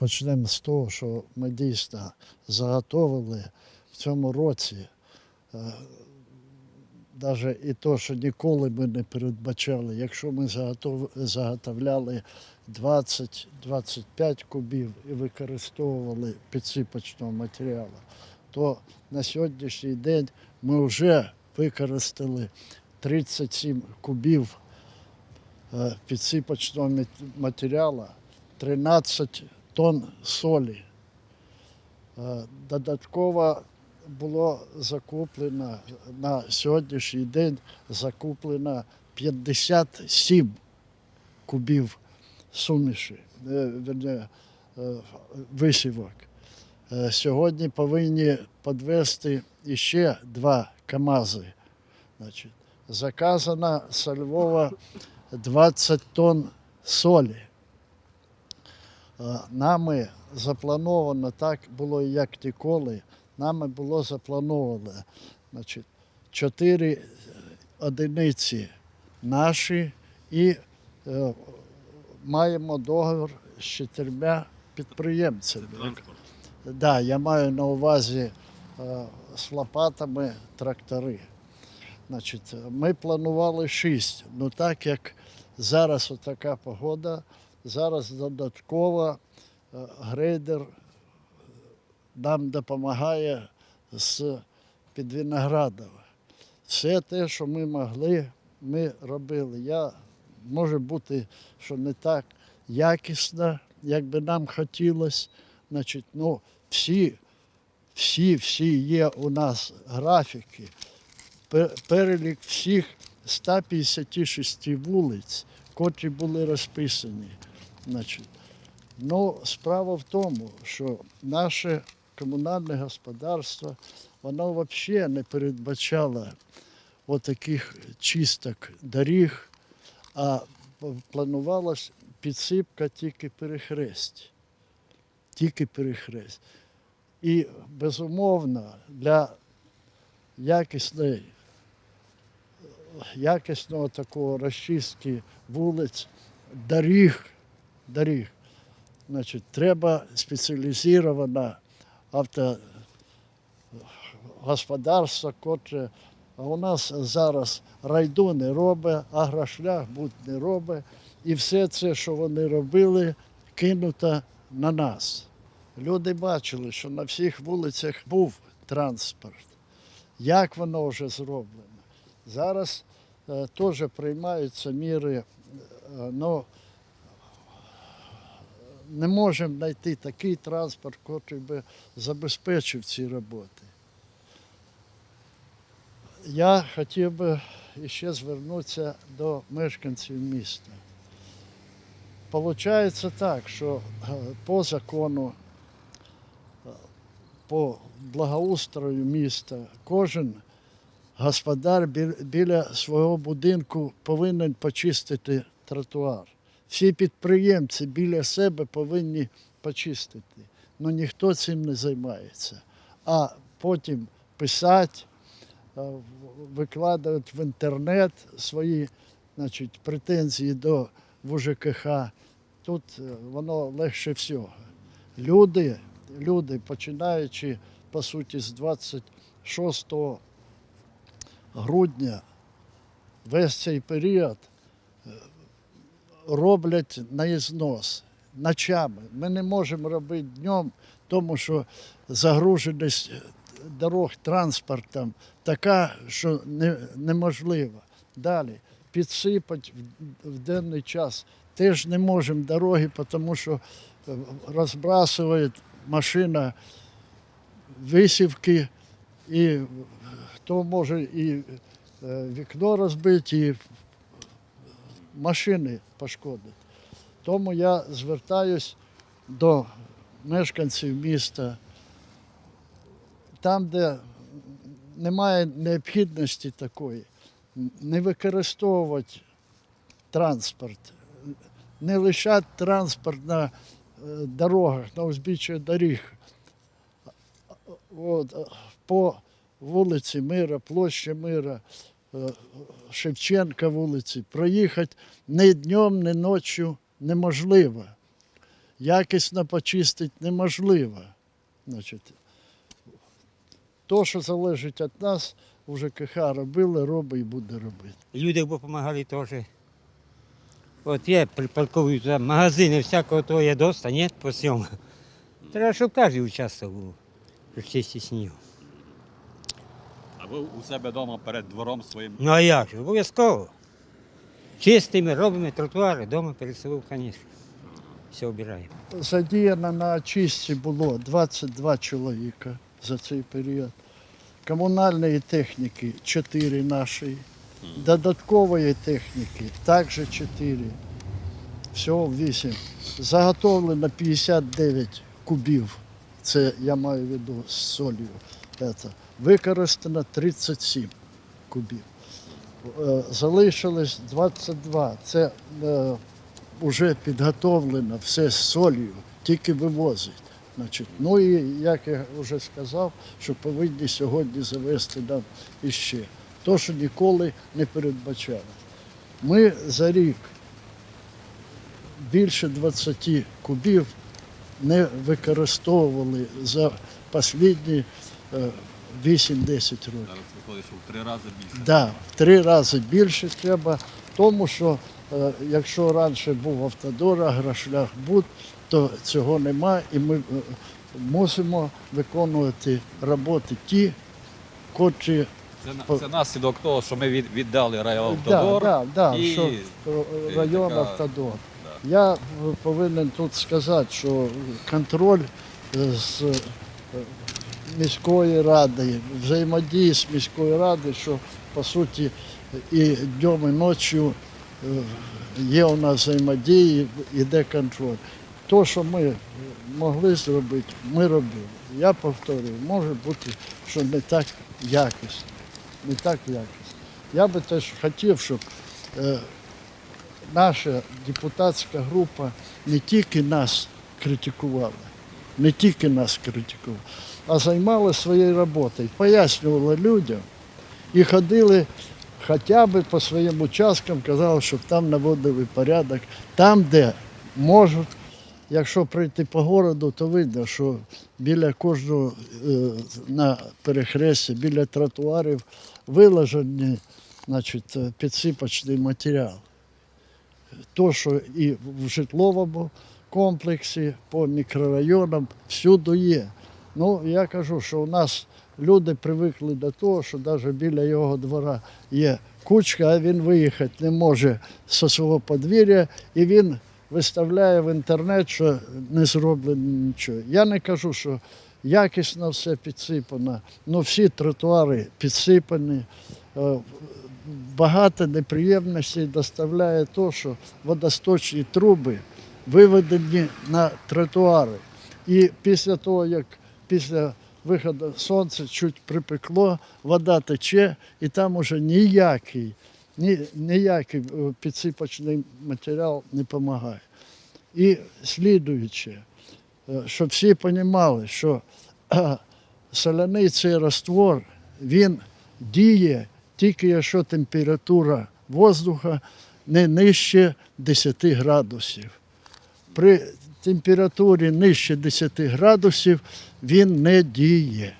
Почнемо з того, що ми дійсно заготовили в цьому році. Навіть і то, що ніколи ми не передбачали, якщо ми заготовляли 20-25 кубів і використовували підсипочного матеріалу, то на сьогоднішній день ми вже використали 37 кубів е, підсипочного матеріалу, 13 тонн солі. Е, Додатково було закуплено на сьогоднішній день закуплено 57 кубів суміші, е, верні, е, висівок. Сьогодні повинні підвести іще два КАМАЗи. Значить, заказано со Львова 20 тонн солі. Е, Нами заплановано, так було як ніколи, нами було заплановано значить, 4 одиниці наші і е, маємо договір з чотирма підприємцями. Транспорт. Да, я маю на увазі е, з лопатами трактори. Значить, ми планували шість. Ну так як зараз така погода, зараз додатково е, грейдер нам допомагає з під Виноградова. Все те, що ми могли, ми робили. Я може бути, що не так якісно, як би нам хотілося. Значить, ну, всі, всі, всі є у нас графіки, перелік всіх 156 вулиць, котрі були розписані. Ну, справа в тому, що наше комунальне господарство, воно взагалі не передбачало отаких чисток доріг, а планувалась підсипка тільки перехресть. Тільки перехресть. І, безумовно, для якісної, якісного такого розчистки вулиць, доріг, доріг, значить, треба спеціалізована автогосподарство, котре а у нас зараз райду не робить, агрошлях будь не робить. І все це, що вони робили, кинуто на нас. Люди бачили, що на всіх вулицях був транспорт. Як воно вже зроблено? Зараз е, теж приймаються міри, е, ну, не можемо знайти такий транспорт, який би забезпечив ці роботи. Я хотів би ще звернутися до мешканців міста. Получається так, що е, по закону, е, по благоустрою міста, кожен господар біля свого будинку повинен почистити тротуар. Всі підприємці біля себе повинні почистити. Ну ніхто цим не займається. А потім писати, е, в- інтернет свої значить, претензії до ВУЖКХ. Тут е, воно легше всього. Люди, люди, починаючи по суті з 26 грудня, весь цей період е, роблять на ізнос ночами. Ми не можемо робити днем, тому що загруженість дорог транспортом така, що не, неможливо. Далі підсипати в, денний час теж не можемо дороги, тому що е, розбрасує машина висівки, і хто може і е, вікно розбити, і машини пошкодити. Тому я звертаюсь до мешканців міста, там, де немає необхідності такої, не використовувати транспорт, не лишати транспорт на е, дорогах, на узбіччя доріг. От, е, по вулиці Мира, площі Мира, Шевченка вулиці, проїхати ні днем, ні ночі неможливо. якісно почистити неможливо. Значить, то, що залежить від нас, у ЖКХ робили, робить і буде робити. Люди допомагали теж. От я припарковую туди магазини, всякого того є доста, ні, по всьому. Треба, щоб кожен участвував у розчисті снігу. А ви у себе вдома перед двором своїм Ну а як же, обов'язково. Чистими робимо тротуари, вдома перед собою, звісно. Все обираємо. Задіяно на очистці було 22 чоловіка за цей період. Комунальної техніки 4 нашої. Додаткової техніки також 4. Всього 8. Заготовлено 59 кубів. Це я маю в виду з солью. Це. Використано 37 кубів. Е, Залишилось 22. Це е, вже підготовлено все з солью, тільки вивозить. Значить, ну і як я вже сказав, що повинні сьогодні завести нам іще. То, що ніколи не передбачали. Ми за рік більше 20 кубів не використовували за останні е, 8-10 років. зараз виходить, що в три рази більше. Да, в три рази більше треба, тому що е, якщо раніше був автодор, агрошлях буд, то цього нема, і ми е, мусимо виконувати роботи ті, котрі Це, на- це наслідок того, що ми від, віддали да, райавтодор. да, да, і, що е, район така- автодор. да. Я е, повинен тут сказати, що контроль е, з міської ради, взаємодії з міською радою, що по суті і днем, і ночі е, є у нас взаємодії, йде контроль. То, що ми могли зробити, ми робили. Я повторюю, може бути, що не так якісно. Не так якісно. Я би теж хотів, щоб е, наша депутатська група не тільки нас критикувала, не тільки нас критикувала, а займалася своєю роботою, пояснювала людям і ходили хоча б по своїм участкам, казали, щоб там наводили порядок, там, де можуть. Якщо прийти по городу, то видно, що біля кожного е, на перехресті, біля тротуарів виложені значить, підсипочний матеріал. То, що і в житловому комплексі, по мікрорайонам, всюди є. Ну, я кажу, що у нас люди привикли до того, що навіть біля його двора є кучка, а він виїхати не може зі свого подвір'я, і він виставляє в інтернет, що не зроблено нічого. Я не кажу, що якісно все підсипано, але всі тротуари підсипані. Е, багато неприємностей доставляє те, що водосточні труби виведені на тротуари. І після того, як після виходу сонця чуть припекло, вода тече, і там уже ніякий, ні, ніякий е, підсипочний матеріал не допомагає. І слідуюче, е, щоб всі розуміли, що е, соляний цей раствор, він діє тільки якщо температура воздуха не нижче 10 градусів. При температурі нижче 10 градусів він не діє.